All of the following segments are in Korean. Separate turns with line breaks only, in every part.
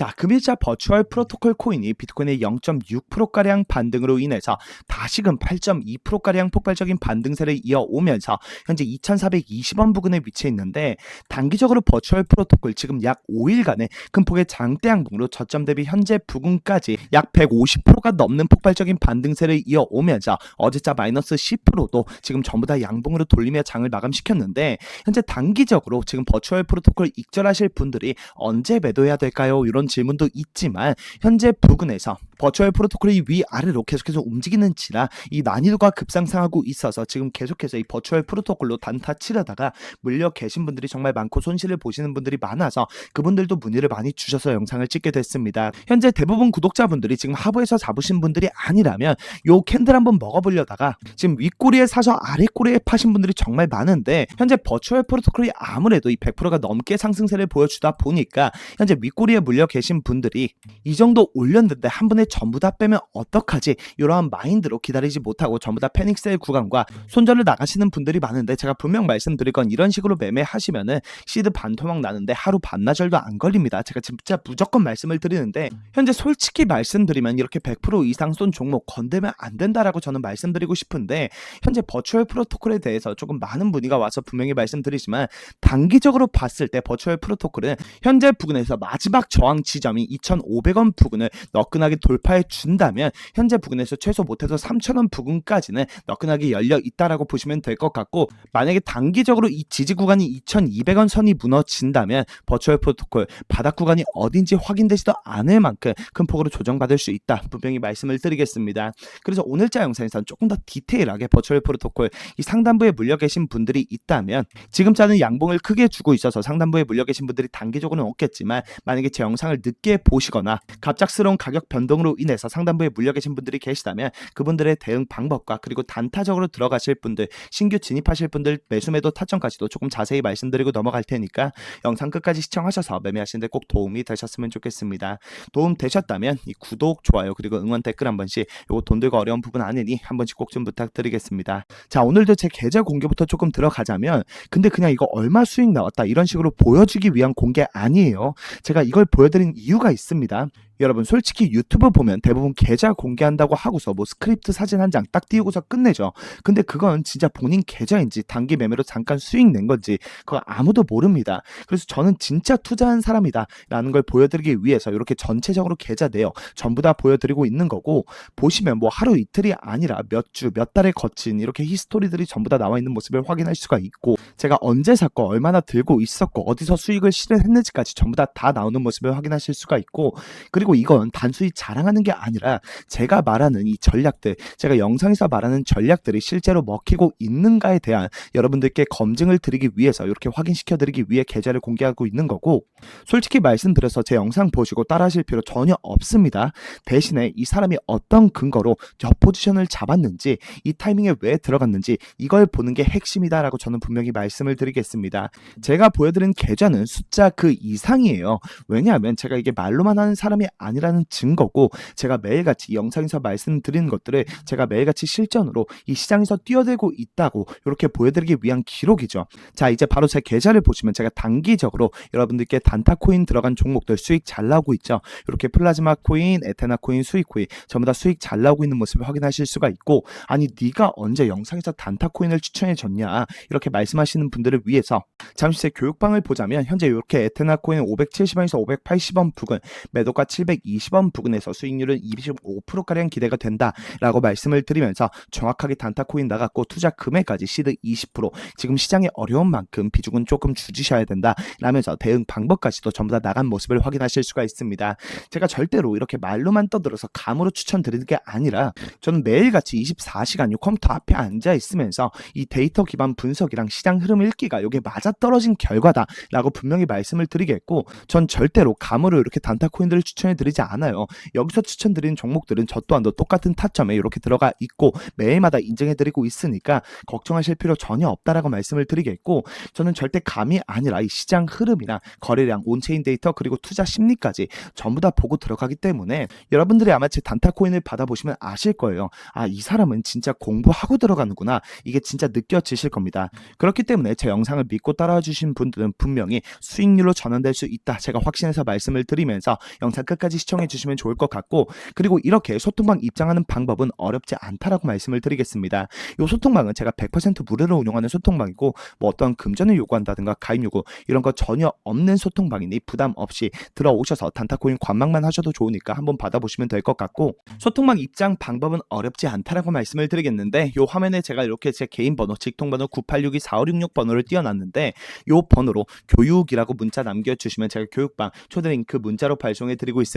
자, 금일자 버추얼 프로토콜 코인이 비트코인의 0.6%가량 반등으로 인해서 다시금 8.2%가량 폭발적인 반등세를 이어오면서 현재 2,420원 부근에 위치해 있는데 단기적으로 버추얼 프로토콜 지금 약 5일간의 큰 폭의 장대 양봉으로 저점 대비 현재 부근까지 약 150%가 넘는 폭발적인 반등세를 이어오면서 어제자 마이너스 10%도 지금 전부 다 양봉으로 돌리며 장을 마감시켰는데 현재 단기적으로 지금 버추얼 프로토콜 익절하실 분들이 언제 매도해야 될까요? 이런 질문도 있지만 현재 부근에서 버추얼 프로토콜이 위아래로 계속해서 움직이는지라 이 난이도가 급상승하고 있어서 지금 계속해서 이 버추얼 프로토콜로 단타 치려다가 물려 계신 분들이 정말 많고 손실을 보시는 분들이 많아서 그분들도 문의를 많이 주셔서 영상을 찍게 됐습니다. 현재 대부분 구독자분들이 지금 하부에서 잡으신 분들이 아니라면 요 캔들 한번 먹어보려다가 지금 윗꼬리에 사서 아랫꼬리에 파신 분들이 정말 많은데 현재 버추얼 프로토콜이 아무래도 이 100%가 넘게 상승세를 보여주다 보니까 현재 윗꼬리에 물려 계신 분들이 이 정도 올렸는데 한 번에 전부 다 빼면 어떡하지 이러한 마인드로 기다리지 못하고 전부 다 패닉셀 구간과 손절을 나가시는 분들이 많은데 제가 분명 말씀드릴 건 이런 식으로 매매하시면은 시드 반토막 나는데 하루 반나절도 안 걸립니다. 제가 진짜 무조건 말씀을 드리는데 현재 솔직히 말씀드리면 이렇게 100% 이상 쏜 종목 건들면 안 된다라고 저는 말씀드리고 싶은데 현재 버추얼 프로토콜에 대해서 조금 많은 문의가 와서 분명히 말씀드리지만 단기적으로 봤을 때 버추얼 프로토콜은 현재 부근에서 마지막 저항 지점이 2,500원 부근을 너끈하게 돌파해 준다면 현재 부근에서 최소 못해도 3,000원 부근까지는 너끈하게 열려 있다라고 보시면 될 것 같고 만약에 단기적으로 이 지지 구간이 2,200원 선이 무너진다면 버추얼 프로토콜 바닥 구간이 어딘지 확인되지도 않을 만큼 큰 폭으로 조정받을 수 있다 분명히 말씀을 드리겠습니다. 그래서 오늘자 영상에서는 조금 더 디테일하게 버추얼 프로토콜 이 상단부에 물려 계신 분들이 있다면 지금 자는 양봉을 크게 주고 있어서 상단부에 물려 계신 분들이 단기적으로는 없겠지만 만약에 제 영상 을 늦게 보시거나 갑작스러운 가격 변동으로 인해서 상단부에 물려 계신 분들이 계시다면 그분들의 대응 방법과 그리고 단타적으로 들어가실 분들 신규 진입하실 분들 매수 매도 타점까지도 조금 자세히 말씀드리고 넘어갈 테니까 영상 끝까지 시청하셔서 매매하시는데 꼭 도움이 되셨으면 좋겠습니다. 도움 되셨다면 이 구독, 좋아요 그리고 응원 댓글 한 번씩 요거 돈 들고 어려운 부분 아니니 한 번씩 꼭 좀 부탁드리겠습니다. 자 오늘도 제 계좌 공개부터 조금 들어가자면 근데 그냥 이거 얼마 수익 나왔다 이런 식으로 보여주기 위한 공개 아니에요. 제가 이걸 보여드 린 이유가 있습니다. 여러분 솔직히 유튜브 보면 대부분 계좌 공개한다고 하고서 뭐 스크립트 사진 한 장 딱 띄우고서 끝내죠. 근데 그건 진짜 본인 계좌인지 단기 매매로 잠깐 수익 낸 건지 그거 아무도 모릅니다. 그래서 저는 진짜 투자한 사람이다 라는 걸 보여드리기 위해서 이렇게 전체적으로 계좌 내요. 전부 다 보여드리고 있는 거고 보시면 뭐 하루 이틀이 아니라 몇 주, 몇 달에 거친 이렇게 히스토리들이 전부 다 나와 있는 모습을 확인할 수가 있고 제가 언제 샀고 얼마나 들고 있었고 어디서 수익을 실현했는지까지 전부 다 다 나오는 모습을 확인하실 수가 있고 그리고 이건 단순히 자랑하는 게 아니라 제가 말하는 이 전략들, 제가 영상에서 말하는 전략들이 실제로 먹히고 있는가에 대한 여러분들께 검증을 드리기 위해서 이렇게 확인시켜 드리기 위해 계좌를 공개하고 있는 거고 솔직히 말씀드려서 제 영상 보시고 따라하실 필요 전혀 없습니다. 대신에 이 사람이 어떤 근거로 저 포지션을 잡았는지 이 타이밍에 왜 들어갔는지 이걸 보는 게 핵심이다라고 저는 분명히 말씀을 드리겠습니다. 제가 보여드린 계좌는 숫자 그 이상이에요. 왜냐하면 제가 이게 말로만 하는 사람이 아니라는 증거고 제가 매일같이 영상에서 말씀드리는 것들을 제가 매일같이 실전으로 이 시장에서 뛰어들고 있다고 이렇게 보여드리기 위한 기록이죠. 자 이제 바로 제 계좌를 보시면 제가 단기적으로 여러분들께 단타 코인 들어간 종목들 수익 잘 나오고 있죠. 이렇게 플라즈마 코인, 에테나 코인, 수익 코인 전부 다 수익 잘 나오고 있는 모습을 확인하실 수가 있고 아니 네가 언제 영상에서 단타 코인을 추천해 줬냐 이렇게 말씀하시는 분들을 위해서 잠시 제 교육방을 보자면 현재 이렇게 에테나 코인 570원에서 580원 부근 매도가 720원 부근에서 수익률은 25%가량 기대가 된다라고 말씀을 드리면서 정확하게 단타 코인 나갔고 투자 금액까지 시드 20% 지금 시장의 어려운 만큼 비중은 조금 줄이셔야 된다 라면서 대응 방법까지도 전부 다 나간 모습을 확인하실 수가 있습니다. 제가 절대로 이렇게 말로만 떠들어서 감으로 추천드리는 게 아니라 저는 매일같이 24시간 이 컴퓨터 앞에 앉아 있으면서 이 데이터 기반 분석이랑 시장 흐름 읽기가 이게 맞아떨어진 결과다라고 분명히 말씀을 드리겠고 전 절대로 감으로 이렇게 단타 코인들을 추천해 드리지 않아요. 여기서 추천드리는 종목들은 저 또한도 똑같은 타점에 이렇게 들어가 있고 매일마다 인증해 드리고 있으니까 걱정하실 필요 전혀 없다라고 말씀을 드리겠고 저는 절대 감이 아니라 이 시장 흐름이나 거래량, 온체인 데이터 그리고 투자 심리까지 전부 다 보고 들어가기 때문에 여러분들이 아마 제 단타 코인을 받아보시면 아실 거예요. 아, 이 사람은 진짜 공부하고 들어가는구나. 이게 진짜 느껴지실 겁니다. 그렇기 때문에 제 영상을 믿고 따라와 주신 분들은 분명히 수익률로 전환될 수 있다. 제가 확신해서 말씀을 드리면서 영상 끝 까지 시청해 주시면 좋을 것 같고 그리고 이렇게 소통방 입장하는 방법은 어렵지 않다라고 말씀을 드리겠습니다. 이 소통방은 제가 100% 무료로 운영하는 소통방이고 뭐 어떤 금전을 요구한다든가 가입 요구 이런 거 전혀 없는 소통방이니 부담 없이 들어오셔서 단타코인 관망만 하셔도 좋으니까 한번 받아보시면 될 것 같고 소통방 입장 방법은 어렵지 않다라고 말씀을 드리겠는데 요 화면에 제가 이렇게 제 개인 번호 직통번호 9862-4566 번호를 띄워놨는데 요 번호로 교육이라고 문자 남겨주시면 제가 교육방 초대링크 문자로 발송해 드리고 있습니다.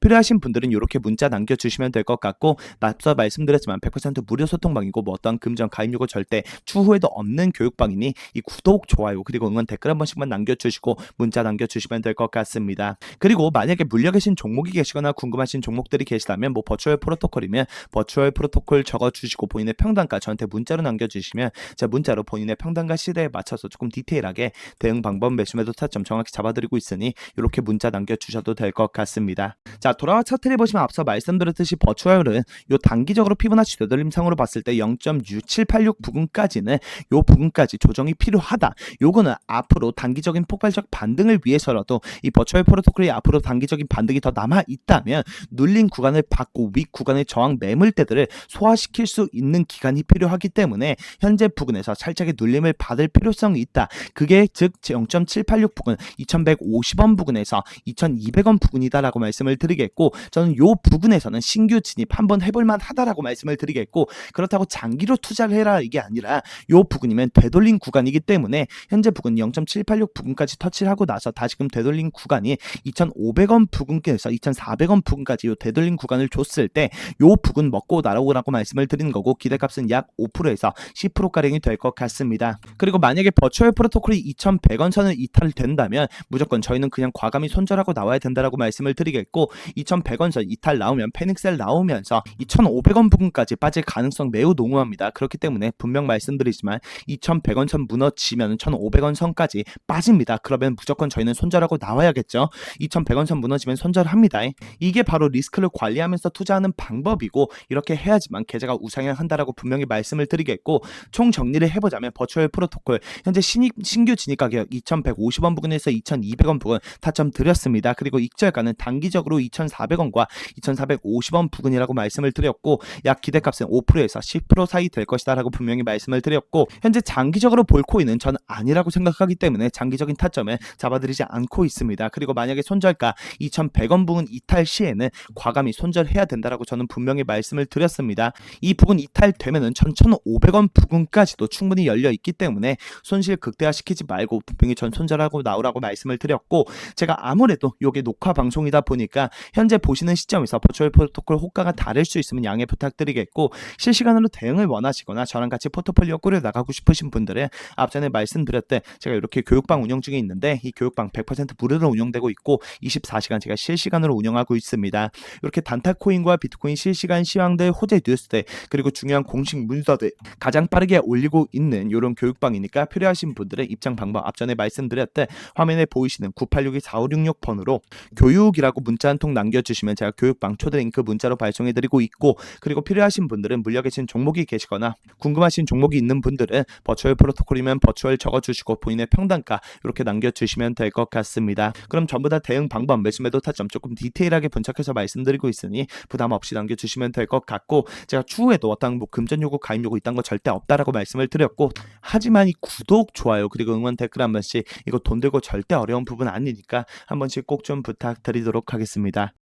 필요하신 분들은 이렇게 문자 남겨주시면 될 것 같고 앞서 말씀드렸지만 100% 무료 소통방이고 뭐 어떤 금전 가입 요구 절대 추후에도 없는 교육방이니 이 구독 좋아요 그리고 응원 댓글 한 번씩만 남겨주시고 문자 남겨주시면 될 것 같습니다. 그리고 만약에 물려 계신 종목이 계시거나 궁금하신 종목들이 계시다면 뭐 버추얼 프로토콜이면 버추얼 프로토콜 적어주시고 본인의 평단가 저한테 문자로 남겨주시면 제가 문자로 본인의 평단가 시대에 맞춰서 조금 디테일하게 대응 방법 매수 매도 타점 정확히 잡아드리고 있으니 이렇게 문자 남겨주셔도 될 것 같습니다. 자 돌아와 차트를 보시면 앞서 말씀드렸듯이 버추얼은 요 단기적으로 피보나치 되돌림상으로 봤을 때 0.6786 부근까지는 요 부근까지 조정이 필요하다. 요거는 앞으로 단기적인 폭발적 반등을 위해서라도 이 버추얼 프로토콜이 앞으로 단기적인 반등이 더 남아 있다면 눌린 구간을 받고 윗 구간의 저항 매물대들을 소화시킬 수 있는 기간이 필요하기 때문에 현재 부근에서 살짝의 눌림을 받을 필요성이 있다. 그게 즉 0.786 부근 2150원 부근에서 2200원 부근이다라고 말씀을 드리겠고 저는 요 부근에서는 신규 진입 한번 해볼 만 하다라고 말씀을 드리겠고 그렇다고 장기로 투자를 해라 이게 아니라 요 부근이면 되돌린 구간이기 때문에 현재 부근 0.786 부근까지 터치를 하고 나서 다시금 되돌린 구간이 2,500원 부근에서 2,400원 부근까지 요 되돌린 구간을 줬을 때 요 부근 먹고 날아오라고 말씀을 드리는 거고 기대값은 약 5%에서 10% 가량이 될 것 같습니다. 그리고 만약에 버추얼 프로토콜이 2,100원 선을 이탈된다면 무조건 저희는 그냥 과감히 손절하고 나와야 된다라고 말씀을 드리 겠고 2,100원 선 이탈 나오면 패닉셀 나오면서 2,500원 부근까지 빠질 가능성 매우 농후합니다. 그렇기 때문에 분명 말씀드리지만 2,100원 선 무너지면 1,500원 선까지 빠집니다. 그러면 무조건 저희는 손절하고 나와야겠죠. 2,100원 선 무너지면 손절합니다. 이게 바로 리스크를 관리하면서 투자하는 방법이고 이렇게 해야지만 계좌가 우상향한다라고 분명히 말씀을 드리겠고 총 정리를 해보자면 버추얼 프로토콜 현재 신입, 신규 진입 가격 2,150원 부근에서 2,200원 부근 타점 드렸습니다. 그리고 익절가는 단기적으로 2,400원과 2,450원 부근이라고 말씀을 드렸고 약 기대값은 5%에서 10% 사이 될 것이다라고 분명히 말씀을 드렸고 현재 장기적으로 볼 코인은 저는 아니라고 생각하기 때문에 장기적인 타점을 잡아드리지 않고 있습니다. 그리고 만약에 손절가 2,100원 부근 이탈 시에는 과감히 손절해야 된다라고 저는 분명히 말씀을 드렸습니다. 이 부근 이탈되면은 1,500원 부근까지도 충분히 열려 있기 때문에 손실 극대화시키지 말고 분명히 전 손절하고 나오라고 말씀을 드렸고 제가 아무래도 이게 녹화 방송이다 보니까 현재 보시는 시점에서 버추얼 프로토콜 호가가 다를 수 있으면 양해 부탁드리겠고 실시간으로 대응을 원하시거나 저랑 같이 포트폴리오 꾸려 나가고 싶으신 분들은 앞전에 말씀드렸듯 제가 이렇게 교육방 운영 중에 있는데 이 교육방 100% 무료로 운영되고 있고 24시간 제가 실시간으로 운영하고 있습니다. 이렇게 단타 코인과 비트코인 실시간 시황들 호재 뉴스들 그리고 중요한 공식 문서들 가장 빠르게 올리고 있는 이런 교육방이니까 필요하신 분들은 입장 방법 앞전에 말씀드렸듯 화면에 보이시는 9862-4566 번호로 교육이라 고 문자 한 통 남겨주시면 제가 교육방 초대 링크 문자로 발송해드리고 있고 그리고 필요하신 분들은 물려 계신 종목이 계시거나 궁금하신 종목이 있는 분들은 버추얼 프로토콜이면 버추얼 적어주시고 본인의 평단가 이렇게 남겨주시면 될 것 같습니다. 그럼 전부 다 대응 방법 매수매도 타점 조금 디테일하게 분석해서 말씀드리고 있으니 부담 없이 남겨주시면 될 것 같고 제가 추후에도 어떤 뭐 금전 요구 가입 요구 있다는 거 절대 없다라고 말씀을 드렸고 하지만 이 구독 좋아요 그리고 응원 댓글 한 번씩 이거 돈 들고 절대 어려운 부분 아니니까 한 번씩 꼭 좀 부탁드리 도록 하겠습니다.